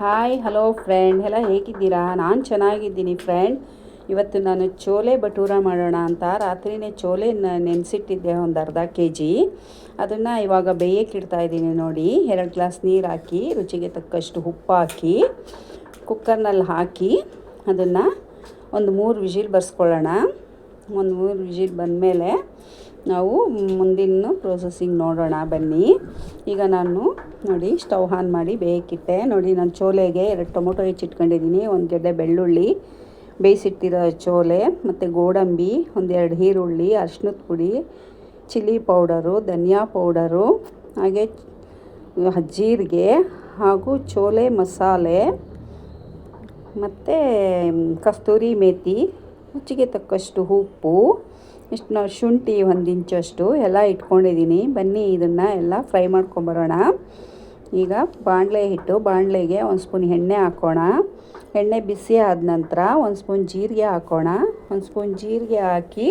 Hi hello friend ಎಲ್ಲ ಹೇಗಿದ್ದೀರಾ? ನಾನು ಚೆನ್ನಾಗಿದ್ದೀನಿ ಫ್ರೆಂಡ್ ಇವತ್ತು ನಾನು ಚೋಲೆ ಭಟೂರ ಮಾಡೋಣ ಅಂತ ರಾತ್ರಿನೇ ಚೋಲೆ ನೆನೆಸಿಟ್ಟಿದ್ದೆ ಒಂದು ಅರ್ಧ ಕೆ ಜಿ ಅದನ್ನು ಇವಾಗ ಬೇಯಕ್ಕೆ ಇಡ್ತಾ ಇದ್ದೀನಿ ನೋಡಿ. ಎರಡು ಗ್ಲಾಸ್ ನೀರು ಹಾಕಿ, ರುಚಿಗೆ ತಕ್ಕಷ್ಟು ಉಪ್ಪು ಹಾಕಿ ಕುಕ್ಕರ್ನಲ್ಲಿ ಹಾಕಿ, ಅದನ್ನು ಒಂದು ಮೂರು ವಿಜಿಲ್ ಬರ್ಸ್ಕೊಳ್ಳೋಣ. ಒಂದು ಮೂರು ವಿಜಿಲ್ ಬಂದಮೇಲೆ ನಾವು ಮುಂದಿನ ಪ್ರೊಸೆಸಿಂಗ್ ನೋಡೋಣ, ಬನ್ನಿ. ಈಗ ನಾನು ನೋಡಿ ಸ್ಟವ್ ಆನ್ ಮಾಡಿ ಬೇಯಕ್ಕಿಟ್ಟೆ ನೋಡಿ ನಾನು ಚೋಲೆಗೆ ಎರಡು ಟೊಮೊಟೊ ಹೆಚ್ಚಿಟ್ಕೊಂಡಿದ್ದೀನಿ, ಒಂದು ಗೆಡ್ಡೆ ಬೆಳ್ಳುಳ್ಳಿ, ಬೇಯಿಸಿಟ್ಟಿರೋ ಚೋಲೆ, ಮತ್ತು ಗೋಡಂಬಿ ಒಂದೆರಡು ಈರುಳ್ಳಿ, ಅರ್ಶಿನದ ಪುಡಿ, ಚಿಲ್ಲಿ ಪೌಡರು, ಧನಿಯಾ ಪೌಡರು, ಹಾಗೆ ಜೀರಿಗೆ ಹಾಗೂ ಚೋಲೆ ಮಸಾಲೆ, ಮತ್ತು ಕಸ್ತೂರಿ ಮೇತಿ, ರುಚಿಗೆ ತಕ್ಕಷ್ಟು ಉಪ್ಪು. ಇಷ್ಟು ನಾವು ಶುಂಠಿ ಒಂದು ಇಂಚಷ್ಟು ಎಲ್ಲ ಇಟ್ಕೊಂಡಿದ್ದೀನಿ ಬನ್ನಿ ಇದನ್ನು ಎಲ್ಲ ಫ್ರೈ ಮಾಡ್ಕೊಂಬರೋಣ. ಈಗ ಬಾಣಲೆ ಹಿಟ್ಟು, ಬಾಣಲೆಗೆ ಒಂದು ಸ್ಪೂನ್ ಎಣ್ಣೆ ಹಾಕೋಣ. ಎಣ್ಣೆ ಬಿಸಿ ಆದ ನಂತರ ಒಂದು ಸ್ಪೂನ್ ಜೀರಿಗೆ ಹಾಕೋಣ. ಒಂದು ಸ್ಪೂನ್ ಜೀರಿಗೆ ಹಾಕಿ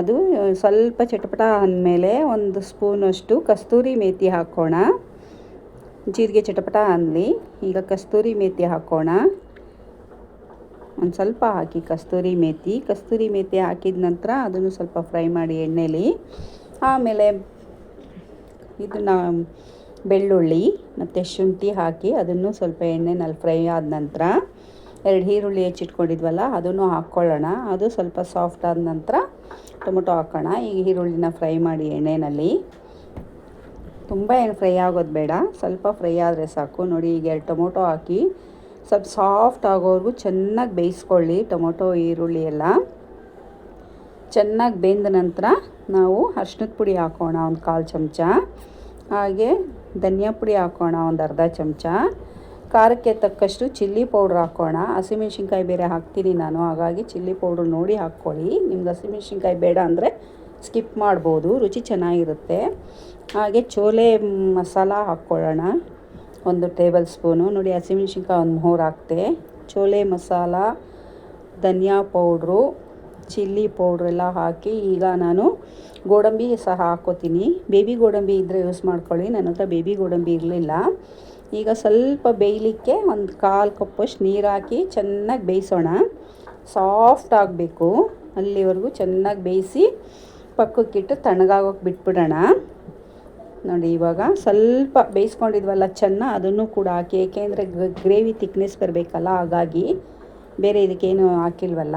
ಅದು ಸ್ವಲ್ಪ ಚಟಪಟ ಅಂದಮೇಲೆ ಒಂದು ಸ್ಪೂನಷ್ಟು ಕಸ್ತೂರಿ ಮೇಥಿ ಹಾಕೋಣ. ಜೀರಿಗೆ ಚಟಪಟ ಅನ್ನಲಿ ಈಗ ಕಸ್ತೂರಿ ಮೇಥಿ ಹಾಕೋಣ. ಒಂದು ಸ್ವಲ್ಪ ಹಾಕಿ ಕಸ್ತೂರಿ ಮೇಥಿ ಕಸ್ತೂರಿ ಮೇಥಿ ಹಾಕಿದ ನಂತರ ಅದನ್ನು ಸ್ವಲ್ಪ ಫ್ರೈ ಮಾಡಿ ಎಣ್ಣೆಲಿ. ಆಮೇಲೆ ಇದನ್ನು ಬೆಳ್ಳುಳ್ಳಿ ಮತ್ತು ಶುಂಠಿ ಹಾಕಿ ಅದನ್ನು ಸ್ವಲ್ಪ ಎಣ್ಣೆನಲ್ಲಿ ಫ್ರೈ ಆದ ನಂತರ, ಎರಡು ಈರುಳ್ಳಿ ಹೆಚ್ಚಿಟ್ಕೊಂಡಿದ್ವಲ್ಲ ಅದನ್ನು ಹಾಕ್ಕೊಳ್ಳೋಣ. ಅದು ಸ್ವಲ್ಪ ಸಾಫ್ಟ್ ಆದ ನಂತರ ಟೊಮೊಟೊ ಹಾಕೋಣ. ಈಗ ಈರುಳ್ಳಿನ ಫ್ರೈ ಮಾಡಿ ಎಣ್ಣೆಯಲ್ಲಿ ತುಂಬ ಏನು ಫ್ರೈ ಆಗೋದು ಬೇಡ. ಸ್ವಲ್ಪ ಫ್ರೈ ಆದರೆ ಸಾಕು. ನೋಡಿ ಈಗ ಎರಡು ಟೊಮೊಟೊ ಹಾಕಿ ಸ್ವಲ್ಪ ಸಾಫ್ಟ್ ಆಗೋವರೆಗೂ ಚೆನ್ನಾಗಿ ಬೇಯಿಸ್ಕೊಳ್ಳಿ ಟೊಮೊಟೊ, ಈರುಳ್ಳಿ ಎಲ್ಲ. ಚೆನ್ನಾಗಿ ಬೆಂದ ನಂತರ ನಾವು ಅರ್ಶಿನದ ಪುಡಿ ಹಾಕೋಣ ಒಂದು ಕಾಲು ಚಮಚ. ಹಾಗೆ ಧನಿಯಾ ಪುಡಿ ಹಾಕೋಣ ಒಂದು ಅರ್ಧ ಚಮಚ. ಖಾರಕ್ಕೆ ತಕ್ಕಷ್ಟು ಚಿಲ್ಲಿ ಪೌಡ್ರ್ ಹಾಕೋಣ. ಹಸಿಮೆಣ್ಸಿನ್ಕಾಯಿ ಬೇರೆ ಹಾಕ್ತೀನಿ ನಾನು, ಹಾಗಾಗಿ ಚಿಲ್ಲಿ ಪೌಡ್ರ್ ನೋಡಿ ಹಾಕ್ಕೊಳ್ಳಿ. ನಿಮ್ಗೆ ಹಸಿಮೆಣ್ಸಿನ್ಕಾಯಿ ಬೇಡ ಅಂದರೆ ಸ್ಕಿಪ್ ಮಾಡ್ಬೋದು, ರುಚಿ ಚೆನ್ನಾಗಿರುತ್ತೆ. ಹಾಗೆ ಚೋಲೆ ಮಸಾಲ ಹಾಕ್ಕೊಳ್ಳೋಣ. ಒಂದು ಟೇಬಲ್ ಸ್ಪೂನು. ನೋಡಿ ಹಸಿಮೆಣ್ಸಿನ್ಕಾಯಿ ಒಂದು ಮೂರು ಹಾಕ್ತೆ. ಚೋಲೆ ಮಸಾಲ, ಧನಿಯಾ ಪೌಡ್ರು, ಚಿಲ್ಲಿ ಪೌಡ್ರ್ ಎಲ್ಲ ಹಾಕಿ ಈಗ ನಾನು ಗೋಡಂಬಿ ಸಹ ಹಾಕೋತೀನಿ ಬೇಬಿ ಗೋಡಂಬಿ ಇದ್ದರೆ ಯೂಸ್ ಮಾಡ್ಕೊಳ್ಳಿ. ನನ್ನ ಹತ್ರ ಬೇಬಿ ಗೋಡಂಬಿ ಇರಲಿಲ್ಲ. ಈಗ ಸ್ವಲ್ಪ ಬೇಯಲಿಕ್ಕೆ ಒಂದು ಕಾಲು ಕಪ್ಪಷ್ಟು ನೀರು ಹಾಕಿ ಚೆನ್ನಾಗಿ ಬೇಯಿಸೋಣ. ಸಾಫ್ಟ್ ಆಗಬೇಕು. ಅಲ್ಲಿವರೆಗೂ ಚೆನ್ನಾಗಿ ಬೇಯಿಸಿ ಪಕ್ಕಕ್ಕಿಟ್ಟು ತಣ್ಣಗಾಗೋಕೆ ಬಿಟ್ಬಿಡೋಣ. ನೋಡಿ, ಇವಾಗ ಸ್ವಲ್ಪ ಬೇಯಿಸ್ಕೊಂಡಿದ್ವಲ್ಲ ಚೆನ್ನ, ಅದನ್ನು ಕೂಡ ಹಾಕಿ ಏಕೆಂದರೆ ಗ್ರೇವಿ ತಿಕ್ನೆಸ್ ಬರಬೇಕಲ್ಲ, ಹಾಗಾಗಿ ಬೇರೆ ಇದಕ್ಕೇನು ಹಾಕಿಲ್ವಲ್ಲ.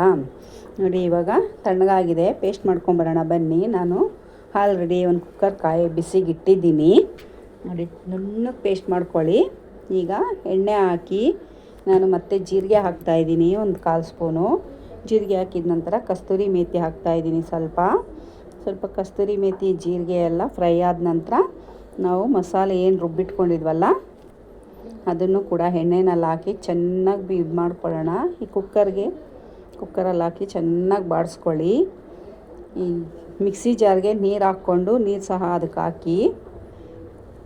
ನೋಡಿ, ಇವಾಗ ತಣ್ಣಗಾಗಿದೆ, ಪೇಸ್ಟ್ ಮಾಡ್ಕೊಂಬರೋಣ ಬನ್ನಿ. ನಾನು ಆಲ್ರೆಡಿ ಒಂದು ಕುಕ್ಕರ್ ಕಾಯಿ ಬಿಸಿಗಿಟ್ಟಿದ್ದೀನಿ. ನೋಡಿ, ನುಣ್ಣಗೆ ಪೇಸ್ಟ್ ಮಾಡ್ಕೊಳ್ಳಿ. ಈಗ ಎಣ್ಣೆ ಹಾಕಿ ನಾನು ಮತ್ತೆ ಜೀರಿಗೆ ಹಾಕ್ತಾಯಿದ್ದೀನಿ ಒಂದು ಕಾಲು ಸ್ಪೂನು. ಜೀರಿಗೆ ಹಾಕಿದ ನಂತರ ಕಸ್ತೂರಿ ಮೇಥಿ ಹಾಕ್ತಾಯಿದ್ದೀನಿ ಸ್ವಲ್ಪ. ಸ್ವಲ್ಪ ಕಸ್ತೂರಿ ಮೇಥಿ ಜೀರಿಗೆ ಎಲ್ಲ ಫ್ರೈ ಆದ ನಂತರ ನಾವು ಮಸಾಲೆ ಏನು ರುಬ್ಬಿಟ್ಕೊಂಡಿದ್ವಲ್ಲ, ಅದನ್ನು ಕೂಡ ಎಣ್ಣೆನಲ್ಲಿ ಹಾಕಿ ಚೆನ್ನಾಗಿ ಇದು ಮಾಡ್ಕೊಳ್ಳೋಣ. ಈ ಕುಕ್ಕರ್ಗೆ, ಕುಕ್ಕರಲ್ಲಿ ಹಾಕಿ ಚೆನ್ನಾಗಿ ಬಾಡಿಸ್ಕೊಳ್ಳಿ. ಈ ಮಿಕ್ಸಿ ಜಾರ್ಗೆ ನೀರು ಹಾಕ್ಕೊಂಡು ನೀರು ಸಹ ಅದಕ್ಕೆ ಹಾಕಿ.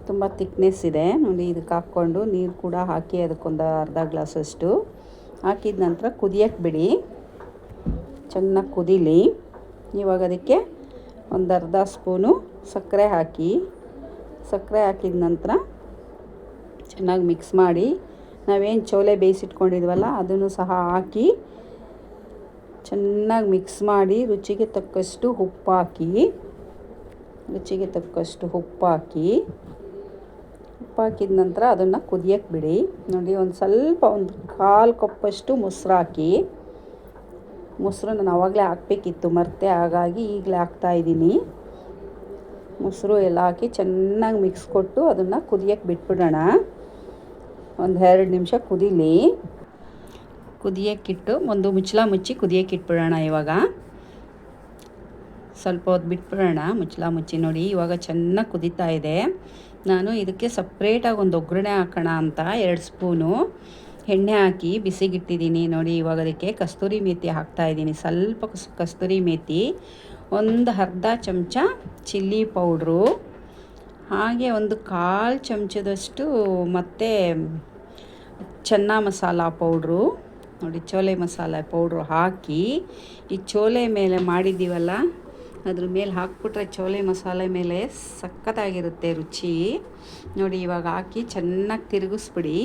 ತುಂಬ ತಿಕ್ನೆಸ್ ಇದೆ. ನೋಡಿ, ಇದಕ್ಕೆ ಹಾಕ್ಕೊಂಡು ನೀರು ಕೂಡ ಹಾಕಿ ಅದಕ್ಕೊಂದು ಅರ್ಧ ಗ್ಲಾಸಷ್ಟು. ಹಾಕಿದ ನಂತರ ಕುದಿಯಕ್ಕೆ ಬಿಡಿ. ಚೆನ್ನಾಗಿ ಕುದೀಲಿ. ಇವಾಗ ಅದಕ್ಕೆ ಒಂದು ಅರ್ಧ ಸ್ಪೂನು ಸಕ್ಕರೆ ಹಾಕಿ, ಸಕ್ಕರೆ ಹಾಕಿದ ನಂತರ ಚೆನ್ನಾಗಿ ಮಿಕ್ಸ್ ಮಾಡಿ, ನಾವೇನು ಚೋಲೆ ಬೇಯಿಸಿಟ್ಕೊಂಡಿದ್ವಲ್ಲ ಅದನ್ನು ಸಹ ಹಾಕಿ, ಚೆನ್ನಾಗಿ ಮಿಕ್ಸ್ ಮಾಡಿ, ರುಚಿಗೆ ತಕ್ಕಷ್ಟು ಉಪ್ಪು ಹಾಕಿ, ರುಚಿಗೆ ತಕ್ಕಷ್ಟು ಉಪ್ಪು ಹಾಕಿ, ಉಪ್ಪು ಹಾಕಿದ ನಂತರ ಅದನ್ನು ಕುದಿಯೋಕ್ಕೆ ಬಿಡಿ. ನೋಡಿ, ಒಂದು ಸ್ವಲ್ಪ, ಒಂದು ಕಾಲು ಕಪ್ಪಷ್ಟು ಮೊಸರು ಹಾಕಿ ಮೊಸರು ನಾನು ಆವಾಗಲೇ ಹಾಕಬೇಕಿತ್ತು, ಮರ್ತೆ ಹಾಗಾಗಿ ಈಗಲೇ ಹಾಕ್ತಾಯಿದ್ದೀನಿ ಮೊಸರು ಎಲ್ಲ ಹಾಕಿ ಚೆನ್ನಾಗಿ ಮಿಕ್ಸ್ ಕೊಟ್ಟು ಅದನ್ನು ಕುದಿಯೋಕ್ಕೆ ಬಿಟ್ಬಿಡೋಣ. ಒಂದು ಎರಡು ನಿಮಿಷ ಕುದೀಲಿ. ಕುದಿಯೋಕ್ಕಿಟ್ಟು ಒಂದು ಮುಚ್ಚಳ ಮುಚ್ಚಿ ಕುದಿಯೋಕ್ಕೆ ಇಟ್ಬಿಡೋಣ ಇವಾಗ. ಸ್ವಲ್ಪ ಹೊತ್ತು ಬಿಟ್ಬಿಡೋಣ ಮುಚ್ಚಳ ಮುಚ್ಚಿ ನೋಡಿ, ಇವಾಗ ಚೆನ್ನಾಗಿ ಕುದೀತಾ ಇದೆ. ನಾನು ಇದಕ್ಕೆ ಸಪ್ರೇಟಾಗಿ ಒಂದು ಒಗ್ಗರಣೆ ಹಾಕೋಣ ಅಂತ, ಎರಡು ಸ್ಪೂನು ಎಣ್ಣೆ ಹಾಕಿ ಬಿಸಿಗಿಟ್ಟಿದ್ದೀನಿ. ನೋಡಿ, ಇವಾಗ ಅದಕ್ಕೆ ಕಸ್ತೂರಿ ಮೇತಿ ಹಾಕ್ತಾ ಇದ್ದೀನಿ. ಸ್ವಲ್ಪ ಕಸ್ತೂರಿ ಮೇತಿ, ಒಂದು ಅರ್ಧ ಚಮಚ ಚಿಲ್ಲಿ ಪೌಡ್ರು, ಹಾಗೆ ಒಂದು ಕಾಲು ಚಮಚದಷ್ಟು ಮತ್ತು ಚೆನ್ನ ಮಸಾಲ ಪೌಡ್ರು. ನೋಡಿ ಚೋಲೆ ಮಸಾಲ ಪೌಡ್ರು ಹಾಕಿ, ಈ ಚೋಲೆ ಮೇಲೆ ಮಾಡಿದ್ದೀವಲ್ಲ, ಅದ್ರ ಮೇಲೆ ಹಾಕ್ಬಿಟ್ರೆ ಚೋಲೆ ಮಸಾಲೆ ಮೇಲೆ ಸಖತ್ತಾಗಿರುತ್ತೆ ರುಚಿ. ನೋಡಿ, ಇವಾಗ ಹಾಕಿ ಚೆನ್ನಾಗಿ ತಿರುಗಿಸ್ಬಿಡಿ.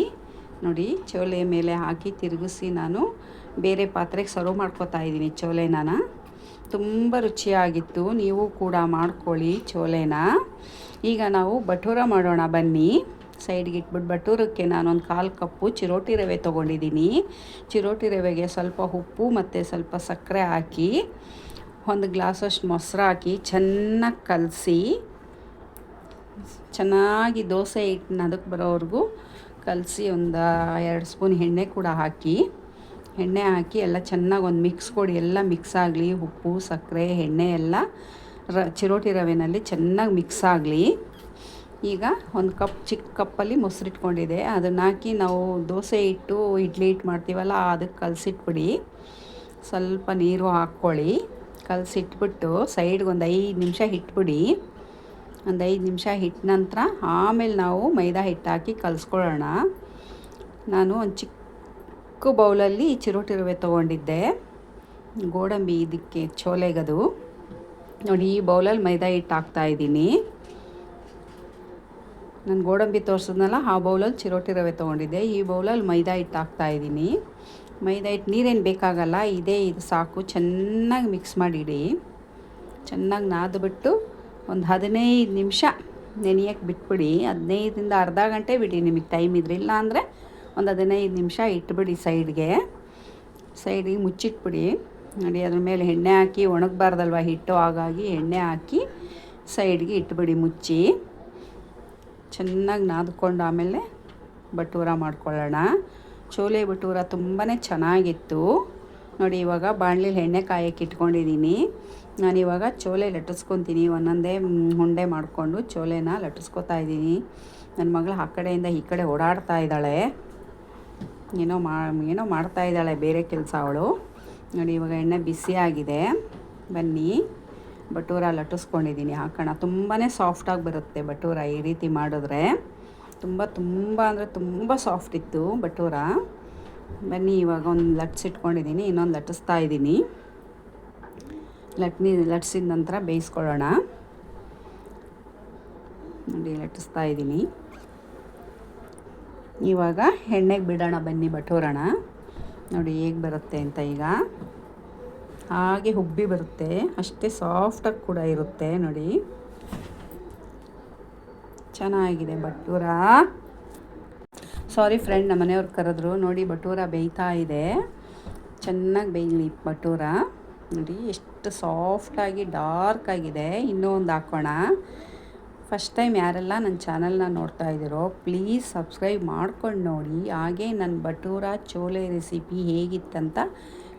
ನೋಡಿ ಚೋಲೆ ಮೇಲೆ ಹಾಕಿ ತಿರುಗಿಸಿ ನಾನು ಬೇರೆ ಪಾತ್ರೆಗೆ ಸರ್ವ್ ಮಾಡ್ಕೊತಾ ಇದ್ದೀನಿ ಚೋಲೆನ. ತುಂಬ ರುಚಿಯಾಗಿತ್ತು. ನೀವು ಕೂಡ ಮಾಡ್ಕೊಳ್ಳಿ ಚೋಲೆನ. ಈಗ ನಾವು ಭಟೂರ ಮಾಡೋಣ, ಬನ್ನಿ. ಸೈಡ್ಗೆ ಇಟ್ಬಿಟ್ಟು ಭಟೂರಕ್ಕೆ ನಾನೊಂದು ಕಾಲು ಕಪ್ಪು ಚಿರೋಟಿ ರವೆ ತೊಗೊಂಡಿದ್ದೀನಿ. ಚಿರೋಟಿ ರವೆಗೆ ಸ್ವಲ್ಪ ಉಪ್ಪು ಮತ್ತು ಸ್ವಲ್ಪ ಸಕ್ಕರೆ ಹಾಕಿ, ಒಂದು ಗ್ಲಾಸಷ್ಟು ಮೊಸರು ಹಾಕಿ ಚೆನ್ನಾಗಿ ಕಲಸಿ, ಚೆನ್ನಾಗಿ ದೋಸೆ ಹಿಟ್ಟನ್ನ ಅದಕ್ಕೆ ಬರೋವರೆಗೂ ಕಲಸಿ ಒಂದು ಎರಡು ಸ್ಪೂನ್ ಎಣ್ಣೆ ಕೂಡ ಹಾಕಿ, ಎಣ್ಣೆ ಹಾಕಿ ಎಲ್ಲ ಚೆನ್ನಾಗಿ ಒಂದು ಮಿಕ್ಸ್ ಕೊಡಿ. ಎಲ್ಲ ಮಿಕ್ಸ್ ಆಗಲಿ, ಉಪ್ಪು, ಸಕ್ಕರೆ, ಎಣ್ಣೆ ಎಲ್ಲ ರ, ಚಿರೋಟಿ ರವೆನಲ್ಲಿ ಚೆನ್ನಾಗಿ ಮಿಕ್ಸ್ ಆಗಲಿ. ಈಗ ಒಂದು ಕಪ್ ಚಿಕ್ಕ ಕಪ್ಪಲ್ಲಿ ಮೊಸರು ಇಟ್ಕೊಂಡಿದೆ. ಅದನ್ನು ಹಾಕಿ ನಾವು ದೋಸೆ ಇಟ್ಟು ಇಡ್ಲಿ ಹಿಟ್ಟು ಮಾಡ್ತೀವಲ್ಲ ಅದಕ್ಕೆ ಕಲಸಿಟ್ಬಿಡಿ. ಸ್ವಲ್ಪ ನೀರು ಹಾಕ್ಕೊಳ್ಳಿ. ಕಲಸಿಟ್ಬಿಟ್ಟು ಸೈಡ್ಗೆ ಒಂದು ಐದು ನಿಮಿಷ ಇಟ್ಬಿಡಿ. ಒಂದು ಐದು ನಿಮಿಷ ಹಿಟ್ಟ ನಂತರ ಆಮೇಲೆ ನಾವು ಮೈದಾ ಹಿಟ್ಟು ಹಾಕಿ ಕಲಿಸ್ಕೊಳ್ಳೋಣ. ನಾನು ಒಂದು ಚಿಕ್ಕ ಬೌಲಲ್ಲಿ ಚಿರೋಟಿ ರವೆ ತೊಗೊಂಡಿದ್ದೆ. ಗೋಡಂಬಿ ಇದಕ್ಕೆ ಚೋಲೆಗದು. ನೋಡಿ, ಈ ಬೌಲಲ್ಲಿ ಮೈದಾ ಹಿಟ್ಟು ಹಾಕ್ತಾಯಿದ್ದೀನಿ ನಾನು ಗೋಡಂಬಿ ತೋರಿಸಿದ್ನಲ್ಲ, ಆ ಬೌಲಲ್ಲಿ ಚಿರೋಟಿ ರವೆ ತೊಗೊಂಡಿದ್ದೆ. ಈ ಬೌಲಲ್ಲಿ ಮೈದಾ ಹಿಟ್ಟು ಹಾಕ್ತಾಯಿದ್ದೀನಿ ಮೈದಾ ಹಿಟ್ಟು ನೀರೇನು ಬೇಕಾಗಲ್ಲ, ಇದೇ ಇದು ಸಾಕು. ಚೆನ್ನಾಗಿ ಮಿಕ್ಸ್ ಮಾಡಿಡಿ. ಚೆನ್ನಾಗಿ ನಾದ್ಬಿಟ್ಟು ಒಂದು ಹದಿನೈದು ನಿಮಿಷ ನೆನೆಯಕ್ಕೆ ಬಿಟ್ಬಿಡಿ. ಹದಿನೈದರಿಂದ ಅರ್ಧ ಗಂಟೆ ಬಿಡಿ ನಿಮಗೆ ಟೈಮ್ ಇದ್ರಿಲ್ಲ ಅಂದರೆ ಒಂದು ಹದಿನೈದು ನಿಮಿಷ ಇಟ್ಬಿಡಿ ಸೈಡ್ಗೆ. ಸೈಡಿಗೆ ಮುಚ್ಚಿಟ್ಬಿಡಿ. ನೋಡಿ, ಅದ್ರ ಮೇಲೆ ಎಣ್ಣೆ ಹಾಕಿ, ಒಣಗಬಾರ್ದಲ್ವ ಹಿಟ್ಟು, ಹಾಗಾಗಿ ಎಣ್ಣೆ ಹಾಕಿ ಸೈಡ್ಗೆ ಇಟ್ಬಿಡಿ, ಮುಚ್ಚಿ. ಚೆನ್ನಾಗಿ ನಾದ್ಕೊಂಡು ಆಮೇಲೆ ಬಟೂರ ಮಾಡ್ಕೊಳ್ಳೋಣ. ಚೋಲೆ ಬಟೂರ ತುಂಬಾ ಚೆನ್ನಾಗಿತ್ತು. ನೋಡಿ, ಇವಾಗ ಬಾಣಲಿಲಿ ಎಣ್ಣೆ ಕಾಯಕ್ಕೆ ಇಟ್ಕೊಂಡಿದ್ದೀನಿ. ನಾನಿವಾಗ ಚೋಲೆ ಲಟ್ಟಿಸ್ಕೊತೀನಿ. ಒಂದೊಂದೇ ಉಂಡೆ ಮಾಡಿಕೊಂಡು ಚೋಲೆನ ಲಟ್ಟಿಸ್ಕೊತಾ ಇದ್ದೀನಿ. ನನ್ನ ಮಗಳು ಆ ಕಡೆಯಿಂದ ಈ ಕಡೆ ಓಡಾಡ್ತಾ ಇದ್ದಾಳೆ. ಏನೋ ಮಾ, ಏನೋ ಮಾಡ್ತಾ ಇದ್ದಾಳೆ ಬೇರೆ ಕೆಲಸ ಅವಳು. ನೋಡಿ, ಇವಾಗ ಎಣ್ಣೆ ಬಿಸಿಯಾಗಿದೆ ಬನ್ನಿ. ಬಟೂರ ಲಟ್ಟಿಸ್ಕೊಂಡಿದ್ದೀನಿ. ಹಾಕೋಣ ತುಂಬಾ ಸಾಫ್ಟಾಗಿ ಬರುತ್ತೆ ಬಟೂರ ಈ ರೀತಿ ಮಾಡಿದ್ರೆ. ತುಂಬ ತುಂಬ ಅಂದರೆ ತುಂಬ ಸಾಫ್ಟ್ ಇತ್ತು ಬಟೂರ. ಬನ್ನಿ, ಇವಾಗ ಒಂದು ಲಟ್ಸಿಟ್ಕೊಂಡಿದ್ದೀನಿ ಇನ್ನೊಂದು ಲಟ್ಟಿಸ್ತಾ ಇದ್ದೀನಿ. ಲಟ್ನಿ ಲಟ್ಸಿದ ನಂತರ ಬೇಯಿಸ್ಕೊಳ್ಳೋಣ. ನೋಡಿ, ಲಟ್ಟಿಸ್ತಾ ಇದ್ದೀನಿ. ಇವಾಗ ಎಣ್ಣೆಗೆ ಬಿಡೋಣ, ಬನ್ನಿ ಬಟೋರಣ. ನೋಡಿ, ಹೇಗೆ ಬರುತ್ತೆ ಅಂತ ಈಗ. ಹಾಗೆ ಹುಬ್ಬಿ ಬರುತ್ತೆ, ಅಷ್ಟೇ ಸಾಫ್ಟಾಗಿ ಕೂಡ ಇರುತ್ತೆ, ನೋಡಿ. ಚೆನ್ನಾಗಿದೆ ಬಟೂರ. ಸಾರಿ ಫ್ರೆಂಡ್ ನಮ್ಮ ಮನೆಯವ್ರು ಕರೆದ್ರು, ನೋಡಿ ಬಟೂರ ಬೇಯ್ತಾ ಇದೆ. ಚೆನ್ನಾಗಿ ಬೇಯಲಿ ಬಟೂರ. ನೋಡಿ ಎಷ್ಟು ಸಾಫ್ಟಾಗಿ, ಡಾರ್ಕ್ ಆಗಿದೆ. ಇನ್ನೂ ಒಂದು ಹಾಕೋಣ. ಫಸ್ಟ್ ಟೈಮ್ ಯಾರೆಲ್ಲ ನನ್ನ ಚಾನಲ್ನ ನೋಡ್ತಾ ಇದ್ದೀರೋ, ಪ್ಲೀಸ್ ಸಬ್ಸ್ಕ್ರೈಬ್ ಮಾಡ್ಕೊಂಡು ನೋಡಿ. ಹಾಗೆ ನನ್ನ ಬಟೂರ ಚೋಲೆ ರೆಸಿಪಿ ಹೇಗಿತ್ತಂತ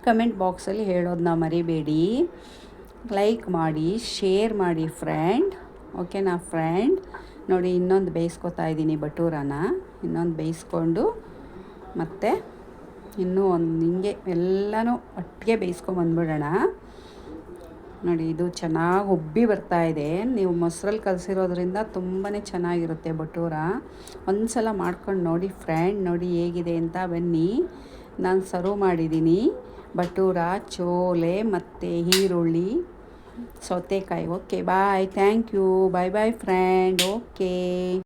ಕಮೆಂಟ್ ಬಾಕ್ಸಲ್ಲಿ ಹೇಳೋದನ್ನ ಮರಿಬೇಡಿ. ಲೈಕ್ ಮಾಡಿ, ಶೇರ್ ಮಾಡಿ ಫ್ರೆಂಡ್. ಓಕೆನಾ ಫ್ರೆಂಡ್? ನೋಡಿ, ಇನ್ನೊಂದು ಬೇಯಿಸ್ಕೊತಾ ಇದ್ದೀನಿ ಬಟೂರನ ಇನ್ನೊಂದು ಬೇಯಿಸ್ಕೊಂಡು ಮತ್ತು ಇನ್ನೂ ಒಂದು ಹಿಂಗೆ ಎಲ್ಲನೂ ಒಟ್ಟಿಗೆ ಬೇಯಿಸ್ಕೊಂಬಂದ್ಬಿಡೋಣ. ನೋಡಿ, ಇದು ಚೆನ್ನಾಗಿ ಉಬ್ಬಿ ಬರ್ತಾ ಇದೆ. ನೀವು ಮೊಸರಲ್ಲಿ ಕಲಸಿರೋದ್ರಿಂದ ತುಂಬಾ ಚೆನ್ನಾಗಿರುತ್ತೆ ಬಟೂರ. ಒಂದು ಸಲ ಮಾಡ್ಕೊಂಡು ನೋಡಿ ಫ್ರೆಂಡ್ ನೋಡಿ ಹೇಗಿದೆ ಅಂತ ಬನ್ನಿ. ನಾನು ಸರ್ವ್ ಮಾಡಿದ್ದೀನಿ ಬಟೂರ, ಚೋಲೆ ಮತ್ತು ಈರುಳ್ಳಿ, ಸೌತೆಕಾಯಿ. Okay, bye. Thank you. Bye bye friend okay.